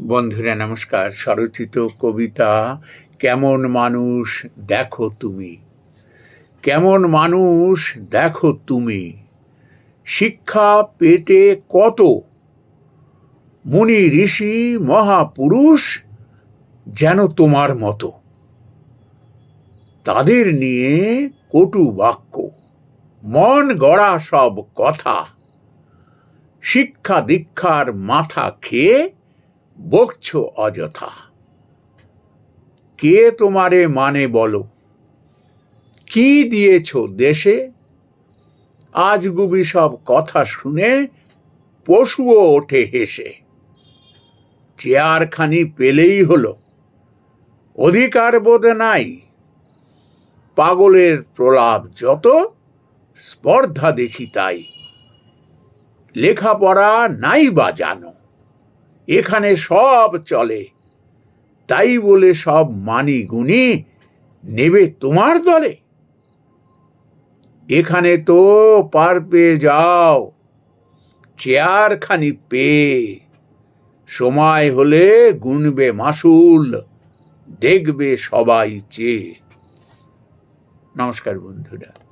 বন্ধুরা, নমস্কার। স্বরচিত কবিতা, কেমন মানুষ দেখো তুমি? কেমন মানুষ দেখো তুমি? শিক্ষা পেটে কত? মুনি ঋষি মহাপুরুষ যেন তোমার মতো। তাদের নিয়ে কটু বাক্য, মন গড়া সব কথা। শিক্ষা দীক্ষার মাথা খেয়ে বকছ অযথা। কে তোমারে মানে বলো? কি দিয়েছ দেশে? আজ গুবি সব কথা শুনে পশুও ওঠে হেসে। চেয়ারখানি পেলেই হলো। অধিকার বোধ নাই। পাগলের প্রলাপ যত, স্পর্ধা দেখি তাই। লেখাপড়া নাই বা জানো। এখানে সব চলে। তাই বলে সব মানি গুনি নেবে তোমার দলে। এখানে তো পার পেয়ে যাও, চেয়ারখানি পেয়ে। সময় হলে গুনবে মাসুল, দেখবে সবাই চেয়ে। নমস্কার বন্ধুরা।